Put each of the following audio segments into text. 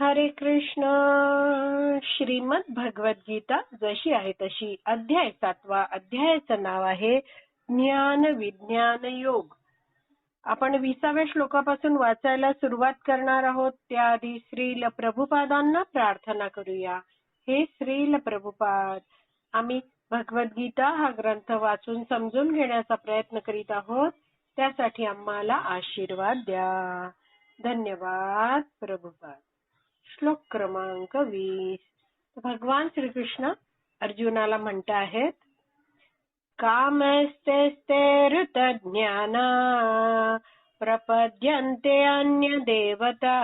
हरे कृष्ण. श्रीमद गीता जशी आहे तशी अध्याय सातवा अध्यायाचं नाव आहे ज्ञान विज्ञान योग. आपण विसाव्या श्लोकापासून वाचायला सुरुवात करणार आहोत. त्याआधी श्रील प्रभुपादांना प्रार्थना करूया. हे श्रील प्रभुपाद आम्ही भगवद्गीता हा ग्रंथ वाचून समजून घेण्याचा प्रयत्न करीत आहोत. त्यासाठी आम्हाला आशीर्वाद द्या. धन्यवाद प्रभुपाद. श्लोक क्रमांक वीस. भगवान श्रीकृष्ण अर्जुनाला म्हणत आहेत कामस्ते ऋतज्ञाना प्रपद्यन्ते अन्य देवता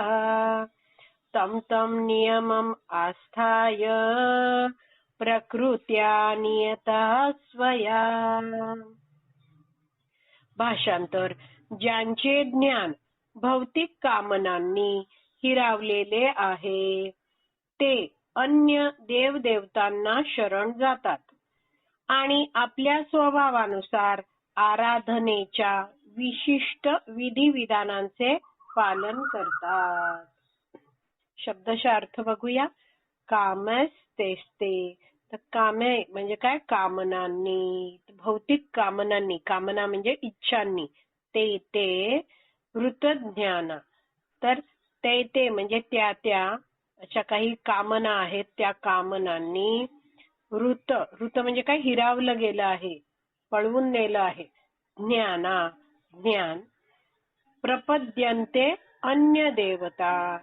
तम तम नियमम आस्थाय प्रकृत्या नियता स्वया। भाषांतर ज्यांचे ज्ञान भौतिक कामनांनी हिरावलेले आहे. ते अन्य देवदेवतांना शरण जातात आणि आपल्या स्वभावानुसार आराधनेच्या विशिष्ट विधिविधानांचे पालन करतात. शब्दशा अर्थ बघूया. कामस तेस्ते तर कामे म्हणजे काय? कामनांनी. भौतिक कामनांनी. कामना म्हणजे इच्छांनी. ते ते ज्ञान तर ते ते म्हणजे त्या त्या अशा काही कामना आहेत त्या कामनांनी ऋत ऋत म्हणजे काय? हिरावलं गेलं आहे पळवून नेलं आहे. ज्ञाना ज्ञान. प्रपद्यंते अन्य देवता.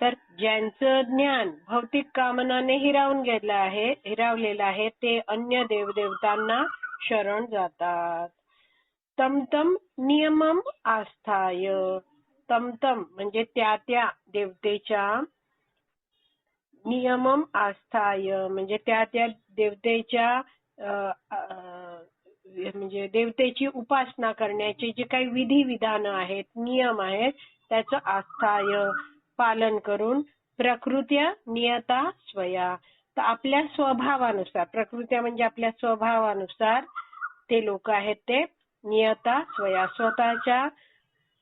तर ज्यांचं ज्ञान भौतिक कामनाने हिरावून गेलं आहे हिरावलेलं आहे ते अन्य देवदेवतांना शरण जातात. तमतम नियमम आस्थाय. तमतम म्हणजे त्या त्या देवतेच्या नियमम आस्थाय म्हणजे त्या त्या देवतेच्या म्हणजे देवतेची उपासना करण्याचे जे काही विधी विधान आहेत नियम आहेत त्याचं आस्थाय पालन करून प्रकृत्या नियता स्वया. तर आपल्या स्वभावानुसार प्रकृत्या म्हणजे आपल्या स्वभावानुसार ते लोक आहेत ते नियता स्वया. स्वतःच्या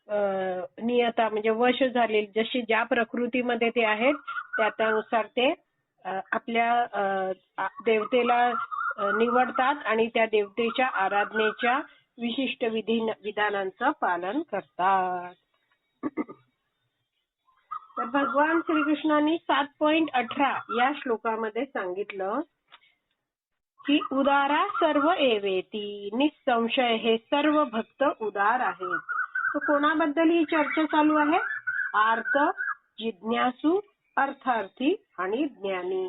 नियता म्हणजे वश झालेली जशी ज्या प्रकृतीमध्ये ते आहेत त्या त्यानुसार ते आपल्या देवतेला निवडतात आणि त्या देवतेच्या आराधनेच्या विशिष्ट विधी विधानांचं पालन करतात. तर भगवान श्रीकृष्णांनी सात पॉइंट अठरा या श्लोकामध्ये सांगितलं की उदारा सर्व एवेती निसंशय हे सर्व भक्त उदार आहेत. तर कोणाबद्दल ही चर्चा चालू आहे? आर्त जिज्ञासू अर्थार्थी आणि ज्ञानी.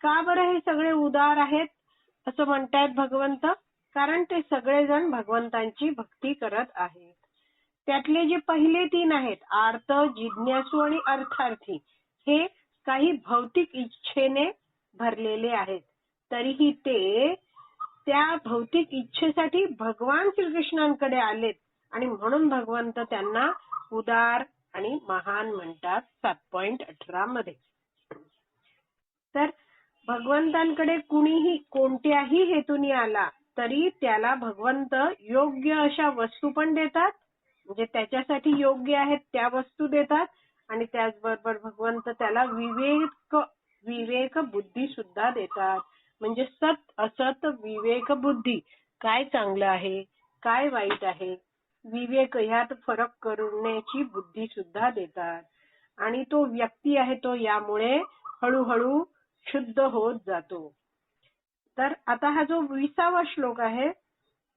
का बरं हे सगळे उदार आहेत? असं म्हणतायत भगवंत कारण ते सगळेजण भगवंतांची भक्ती करत आहेत. त्यातले जे पहिले तीन आहेत आर्त जिज्ञासू आणि अर्थार्थी हे काही भौतिक इच्छेने भरलेले आहेत. तरीही ते त्या भौतिक इच्छेसाठी भगवान श्रीकृष्णांकडे आलेत. आणि म्हणून भगवंत त्यांना उदार आणि महान म्हणतात सात पॉइंट अठरा मध्ये. तर भगवंतांकडे कुणीही कोणत्याही हेतूनी आला तरी त्याला भगवंत योग्य अशा वस्तू पण देतात म्हणजे त्याच्यासाठी योग्य आहेत त्या वस्तू देतात आणि त्याचबरोबर भगवंत त्याला विवेक विवेक बुद्धी सुद्धा देतात. म्हणजे सत असत विवेक बुद्धी. काय चांगलं आहे? काय वाईट आहे? विवेक ह्यात फरक करण्याची बुद्धी सुद्धा देतात. आणि तो व्यक्ती आहे तो यामुळे हळूहळू शुद्ध होत जातो. तर आता हा जो विसावा श्लोक आहे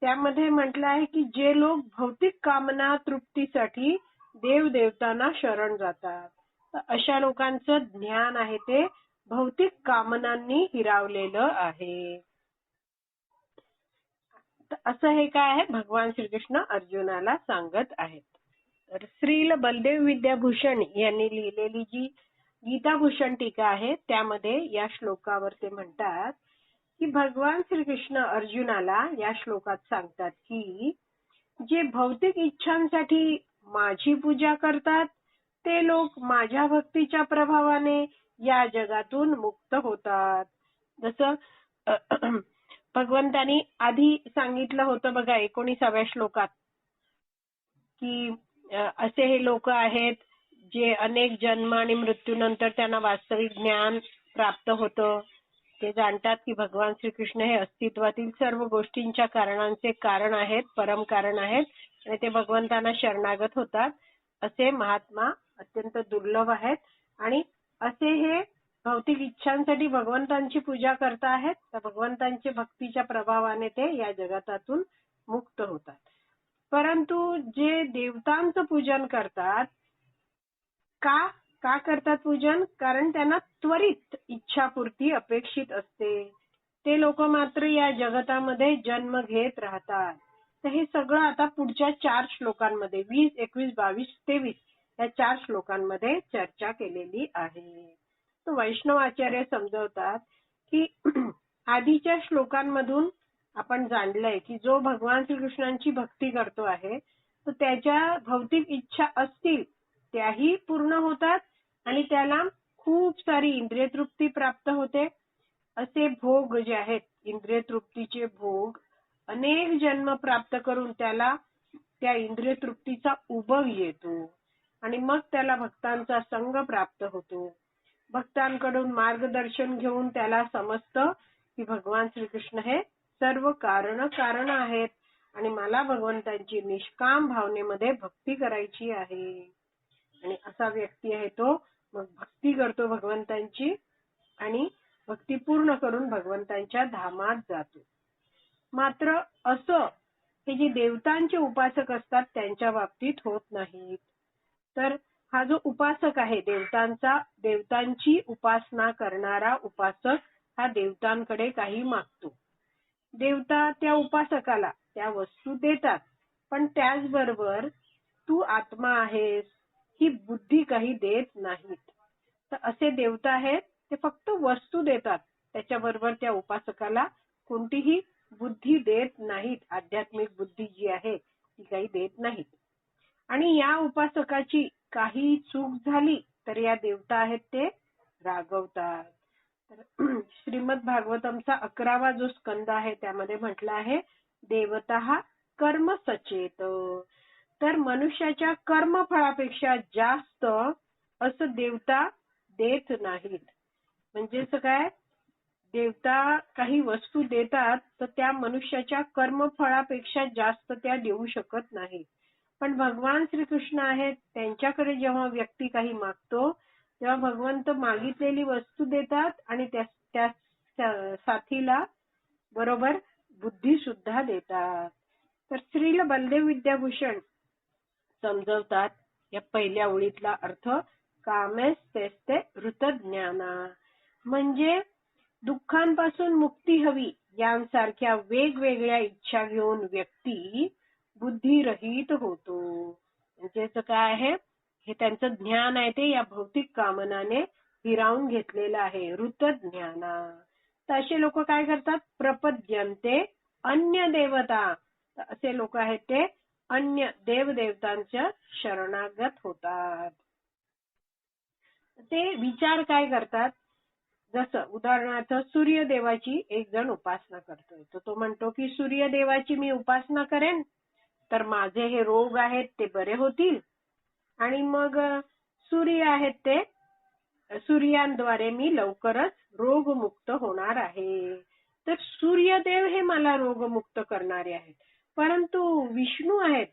त्यामध्ये म्हटलं आहे की जे लोक भौतिक कामना तृप्तीसाठी देवदेवतांना शरण जातात. तर अशा लोकांचं ज्ञान आहे ते भौतिक कामनांनी हिरावलेलं आहे. असं हे काय आहे? भगवान श्रीकृष्ण अर्जुनाला सांगत आहेत. तर श्रील बलदेव विद्याभूषण यांनी लिहिलेली जी गीताभूषण टीका आहे त्यामध्ये या श्लोकावर ते म्हणतात की भगवान श्रीकृष्ण अर्जुनाला या श्लोकात सांगतात की जे भौतिक इच्छांसाठी माझी पूजा करतात ते लोक माझ्या भक्तीच्या प्रभावाने या जगातून मुक्त होतात. जसं भगवंतानी आधी सांगितलं होतं बघा एकोणीसाव्या श्लोकात की असे हे लोक आहेत जे अनेक जन्म आणि मृत्यूनंतर त्यांना वास्तविक ज्ञान प्राप्त होतं ते जाणतात की भगवान श्रीकृष्ण हे अस्तित्वातील सर्व गोष्टींच्या कारणांचे कारण आहेत, परम कारण आहेत आणि ते भगवंतांना शरणागत होतात. असे महात्मा अत्यंत दुर्लभ आहेत आणि असे हे भौतिक इच्छांसाठी भगवंतांची पूजा करताहेत तर भगवंतांच्या भक्तीच्या प्रभावाने ते या जगतातून मुक्त होतात. परंतु जे देवतांचं पूजन करतात का का करतात पूजन कारण त्यांना त्वरित इच्छापूर्ती अपेक्षित असते. ते लोक मात्र या जगतामध्ये जन्म घेत राहतात. तर हे सगळं आता पुढच्या चार श्लोकांमध्ये वीस, एकवीस, बावीस, तेवीस या चार श्लोकांमध्ये चर्चा केलेली आहे. वैष्णव आचार्य समजवतात की आधीच्या श्लोकांमधून आपण जाणलंय की जो भगवान श्रीकृष्णांची भक्ती करतो आहे तर त्याच्या भौतिक इच्छा असतील त्याही पूर्ण होतात आणि त्याला खूप सारी इंद्रिय तृप्ती प्राप्त होते. असे भोग जे आहेत इंद्रिय तृप्तीचे भोग अनेक जन्म प्राप्त करून त्याला त्या इंद्रिय तृप्तीचा उभग येतो आणि मग त्याला भक्तांचा संग प्राप्त होतो. भक्तांकडून मार्गदर्शन घेऊन त्याला समजतं की भगवान श्रीकृष्ण हे सर्व कारण कारण आहेत आणि मला भगवंतांची निष्काम भावनेमध्ये भक्ती करायची आहे. आणि असा व्यक्ती आहे तो मग भक्ती करतो भगवंतांची आणि भक्ती पूर्ण करून भगवंतांच्या धामात जातो. मात्र असं हे जे देवतांचे उपासक असतात त्यांच्या बाबतीत होत नाहीत. तर हा जो उपासक आहे देवतांचा देवतांची उपासना करणारा उपासक हा देवतांकडे काही मागतो. देवता त्या उपासकाला त्या वस्तू देतात पण त्याचबरोबर तू आत्मा आहेस ही बुद्धी काही देत नाहीत. तर असे देवता आहेत ते फक्त वस्तू देतात त्याच्याबरोबर त्या उपासकाला कोणतीही बुद्धी देत नाहीत. आध्यात्मिक बुद्धी जी आहे ती काही देत नाहीत. आणि या उपासकाची काही चूक झाली तर या देवता आहेत ते रागवतात. तर श्रीमद भागवतमचा अकरावा जो स्कंद आहे त्यामध्ये म्हटलं आहे देवता हा कर्म सचेत. तर मनुष्याच्या कर्मफळापेक्षा जास्त असं देवता देत नाहीत. म्हणजेच काय देवता काही वस्तू देतात तर त्या मनुष्याच्या कर्मफळापेक्षा जास्त त्या देऊ शकत नाहीत. पण भगवान श्रीकृष्ण आहेत त्यांच्याकडे जेव्हा व्यक्ती काही मागतो तेव्हा भगवंत मागितलेली वस्तू देतात आणि त्या साथीला बरोबर बुद्धी सुद्धा देतात. तर श्रील बलदेव विद्याभूषण समजवतात या पहिल्या ओळीतला अर्थ कामेस तेच ते ऋतज्ञाना म्हणजे दुःखांपासून मुक्ती हवी यांसारख्या वेगवेगळ्या इच्छा घेऊन व्यक्ती बुद्धिरहित होतो. म्हणजेच काय आहे? हे त्यांचं ज्ञान आहे. ते या भौतिक कामनाने हिरावून घेतलेलं आहे. ऋतज्ञाना. तर असे लोक काय करतात? प्रपद्यंते अन्य देवता. असे लोक आहेत ते अन्य देवदेवतांच्या शरणागत होतात. ते विचार काय करतात? जसं उदाहरणार्थ सूर्यदेवाची एक जण उपासना करतोय. तर तो म्हणतो की सूर्यदेवाची मी उपासना करेन तर माझे हे रोग आहेत ते बरे होतील आणि मग सूर्य आहेत ते सूर्यांद्वारे मी लवकरच रोगमुक्त होणार आहे. तर सूर्यदेव हे मला रोगमुक्त करणारे आहेत. परंतु विष्णू आहेत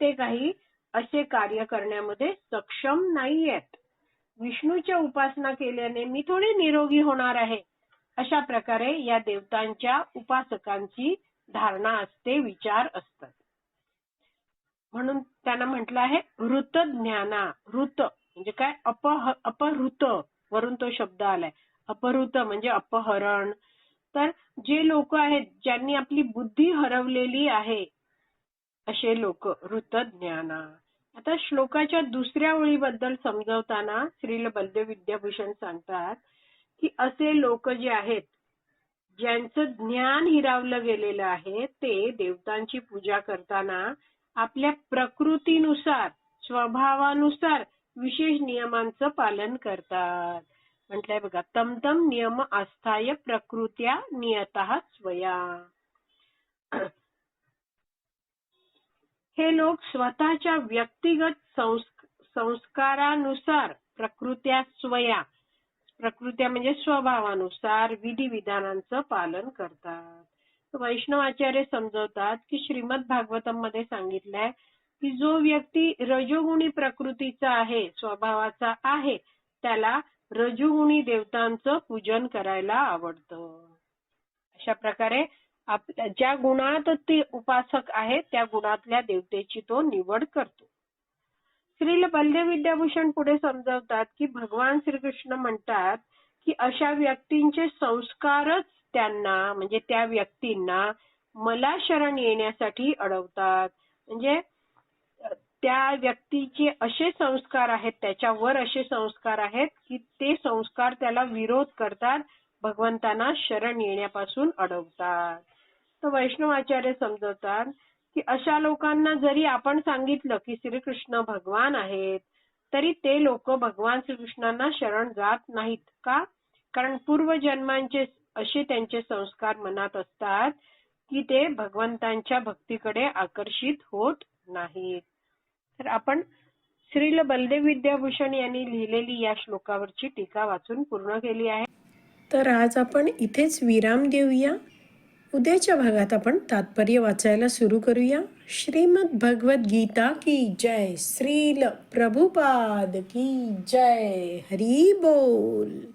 ते काही असे कार्य करण्यामध्ये सक्षम नाहीयेत. विष्णूच्या उपासना केल्याने मी थोडी निरोगी होणार आहे. अशा प्रकारे या देवतांच्या उपासकांची धारणा असते, विचार असतात. म्हणून त्यांना म्हटलं आहे ऋत ज्ञाना ऋत म्हणजे काय अपहृत वरून तो शब्द आलाय. अपहृत म्हणजे अपहरण. तर जे लोक आहेत ज्यांनी आपली बुद्धी हरवलेली आहे असे लोक ऋत ज्ञाना. आता श्लोकाच्या दुसऱ्या ओळीबद्दल समजवताना श्रील बलदेव विद्याभूषण सांगतात की असे लोक जे आहेत ज्यांचं ज्ञान हिरावलं गेलेलं आहे ते देवतांची पूजा करताना आपल्या प्रकृतीनुसार स्वभावानुसार विशेष नियमांचं पालन करतात. म्हटलंय बघा तमतम नियम आस्थाय प्रकृत्या नियत स्वया. हे लोक स्वतःच्या व्यक्तिगत संस्कारानुसार प्रकृत्या स्वया प्रकृत्या म्हणजे स्वभावानुसार विधिविधानांचं पालन करतात वैष्णवाचार्य समजवतात की श्रीमद भागवतममध्ये सांगितलंय की जो व्यक्ती रजोगुणी प्रकृतीचा आहे स्वभावाचा आहे त्याला रजोगुणी देवतांचं पूजन करायला आवडतं. अशा प्रकारे आपल्या ज्या गुणात ते उपासक आहे त्या गुणातल्या देवतेची तो निवड करतो. श्रील बल्य विद्याभूषण पुढे समजावतात की भगवान श्रीकृष्ण म्हणतात की अशा व्यक्तींचे संस्कारच त्यांना म्हणजे त्या व्यक्तींना मला शरण येण्यासाठी अडवतात. म्हणजे त्या व्यक्तीचे असे संस्कार आहेत त्याच्यावर असे संस्कार आहेत की ते संस्कार त्याला विरोध करतात भगवंतांना शरण येण्यापासून अडवतात. तर वैष्णवाचार्य समजवतात की अशा लोकांना जरी आपण सांगितलं की श्रीकृष्ण भगवान आहेत तरी ते लोक भगवान श्रीकृष्णांना शरण जात नाहीत का? कारण पूर्वजन्मांचे असे त्यांचे संस्कार मनात असतात की ते भगवंतांच्या भक्तीकडे आकर्षित होत नाहीत. तर आपण श्रील बलदेव विद्याभूषण यांनी लिहिलेली या श्लोकावरची टीका वाचून पूर्ण केली आहे. तर आज आपण इथेच विराम देऊया. उद्याच्या भागात आपण तात्पर्य वाचायला सुरू करूया. श्रीमद भगवत गीता की जय. श्रील प्रभुपाद की जय. हरी बोल.